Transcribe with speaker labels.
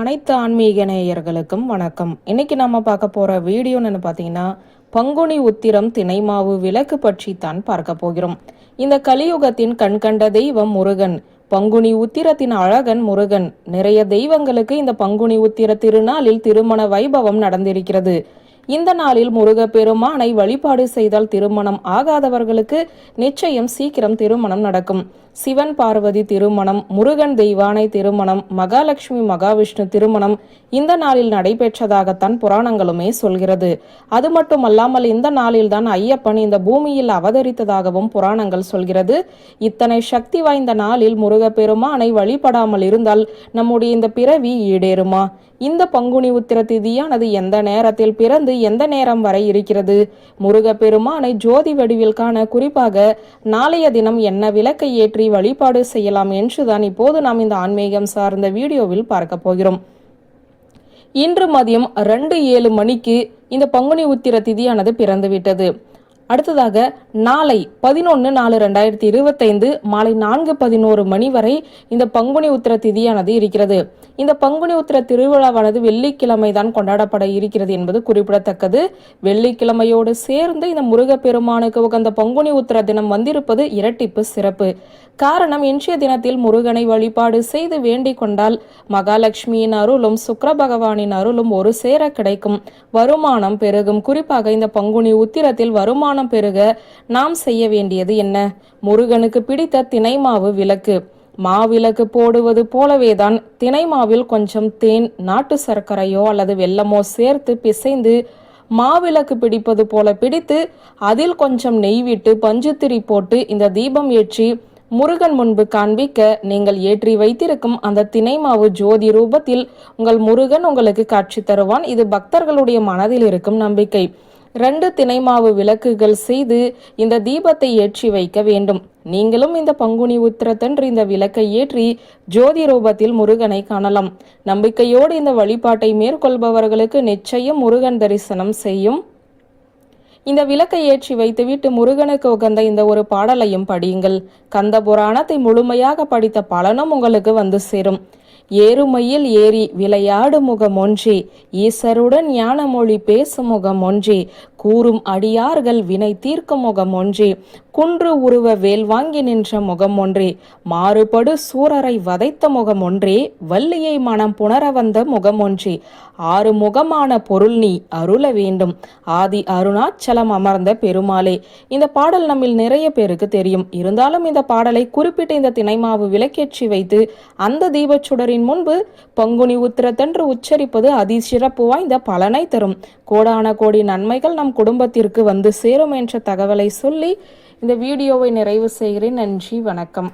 Speaker 1: அனைத்து ஆன்மீக நேயர்களுக்கும் வணக்கம். இன்னைக்கு நம்ம பார்க்க போற வீடியோன்னு பார்த்தீங்கன்னா பங்குனி உத்திரம் திணைமாவு விளக்கு பற்றி தான் பார்க்க போகிறோம். இந்த கலியுகத்தின் கண்கண்ட தெய்வம் முருகன் பங்குனி உத்திரத்தின் அழகன் முருகன். நிறைய தெய்வங்களுக்கு இந்த பங்குனி உத்திர திருநாளில் திருமண வைபவம் நடந்திருக்கிறது. இந்த நாளில் முருகப்பெருமானை வழிபாடு செய்தால் திருமணம் ஆகாதவர்களுக்கு நிச்சயம் சீக்கிரம் திருமணம் நடக்கும். சிவன் பார்வதி திருமணம் முருகன் தெய்வானை திருமணம் மகாலட்சுமி மகாவிஷ்ணு திருமணம் இந்த நாளில் நடைபெற்றதாகத்தான் புராணங்களுமே சொல்கிறது. அது மட்டுமல்லாமல் இந்த நாளில்தான் ஐயப்பன் இந்த பூமியில் அவதரித்ததாகவும் புராணங்கள் சொல்கிறது. இத்தனை சக்தி வாய்ந்த நாளில் முருகப்பெருமானை வழிபடாமல் இருந்தால் நம்முடைய இந்த பிறவி ஈடேறுமா? இந்த பங்குனி உத்திர திதியானது எந்த நேரத்தில் பிறந்து எந்த நேரம் வரை இருக்கிறது? முருகப்பெருமானை ஜோதி வடிவில் காண குறிப்பாக நாளைய தினம் என்ன விளக்கை ஏற்றி வழிபாடு செய்யலாம் என்றுதான் இப்போது நாம் இந்த ஆன்மீகம் சார்ந்த வீடியோவில் பார்க்க போகிறோம். இன்று மதியம் ரெண்டு ஏழு மணிக்கு இந்த பங்குனி உத்திர திதியானது பிறந்துவிட்டது. அடுத்ததாக நாளை பதினொன்று நாலு ரெண்டாயிரத்தி இருபத்தைந்து மாலை நான்கு பதினோரு மணி வரை இந்த பங்குனி உத்திர திதியானது இருக்கிறது. இந்த பங்குனி உத்திர திருவிழாவானது வெள்ளிக்கிழமை தான் கொண்டாடப்பட இருக்கிறது என்பது குறிப்பிடத்தக்கது. வெள்ளிக்கிழமையோடு சேர்ந்து இந்த முருகப்பெருமானுக்கு உகந்த பங்குனி உத்திர தினம் வந்திருப்பது இரட்டிப்பு சிறப்பு. காரணம் இன்றைய தினத்தில் முருகனை வழிபாடு செய்து வேண்டிக் கொண்டால் மகாலட்சுமியின் அருளும் சுக்கர பகவானின் அருளும் ஒரு சேர கிடைக்கும். வருமானம் பெருகும். குறிப்பாக இந்த பங்குனி உத்திரத்தில் வருமானம் பெருக நாம் செய்ய வேண்டியது என்ன? முருகனுக்கு பிடித்த திணைமாவு விளக்கு. மாவிளக்கு போடுவது போலவேதான் தினை மாவில் கொஞ்சம் தேன் நாட்டு சர்க்கரையோ அல்லது வெல்லமோ சேர்த்து பிசைந்து மாவிளக்கு பிடிப்பது போல பிடித்து அதில் கொஞ்சம் நெய் விட்டு பஞ்சுத்திரி போட்டு இந்த தீபம் ஏற்றி முருகன் முன்பு காண்பிக்க நீங்கள் ஏற்றி வைத்திருக்கும் அந்த திணைமாவு ஜோதி ரூபத்தில் உங்கள் முருகன் உங்களுக்கு காட்சி தருவான். இது பக்தர்களுடைய மனதில் இருக்கும் நம்பிக்கை. ரெண்டு திணைமாவு விளக்குகள் செய்து இந்த தீபத்தை ஏற்றி வைக்க வேண்டும். நீங்களும் இந்த பங்குனி உத்திரத்தன்று இந்த விளக்கை ஏற்றி ஜோதி ரூபத்தில் முருகனை காணலாம். நம்பிக்கையோடு இந்த வழிபாட்டை மேற்கொள்பவர்களுக்கு நிச்சயம் முருகன் தரிசனம் செய்யும். இந்த விளக்கை ஏற்றி வைத்துவிட்டு முருகனுக்கு உகந்த இந்த ஒரு பாடலையும் படியுங்கள். கந்த புராணத்தை முழுமையாக படித்த பலனும் உங்களுக்கு வந்து சேரும். ஏறுமையில் ஏறி விளையாடு முகம் ஒன்றி ஈசருடன் ஞான மொழி பேசும் முகம் ஒன்றி கூறும் அடியார்கள் வினை தீர்க்கும் முகம் ஒன்றே. குன்று உருவ வேல் வாங்கி நின்ற முகம் ஒன்றே. மாறுபடு சூரரை வதைத்த முகம் ஒன்றே. வள்ளியை மனம் புணர வந்த முகம் ஒன்றே. ஆறு முகமான பொருள் நீ அருள வேண்டும். ஆதி அருணாச்சலம் அமர்ந்த பெருமாளே. இந்த பாடல் நம்மில் நிறைய பேருக்கு தெரியும். இருந்தாலும் இந்த பாடலை குறிப்பிட்ட இந்த திணைமாவு விளக்கேற்றி வைத்து அந்த தீபச்சுடரின் முன்பு பங்குனி உத்திரத்தன்று உச்சரிப்பது அதிசிறப்பு வாய்ந்த பலனை தரும். கோடான கோடி நன்மைகள் நம் குடும்பத்திற்கு வந்து சேரும் என்ற தகவலை சொல்லி இந்த வீடியோவை நிறைவு செய்கிறேன். நன்றி வணக்கம்.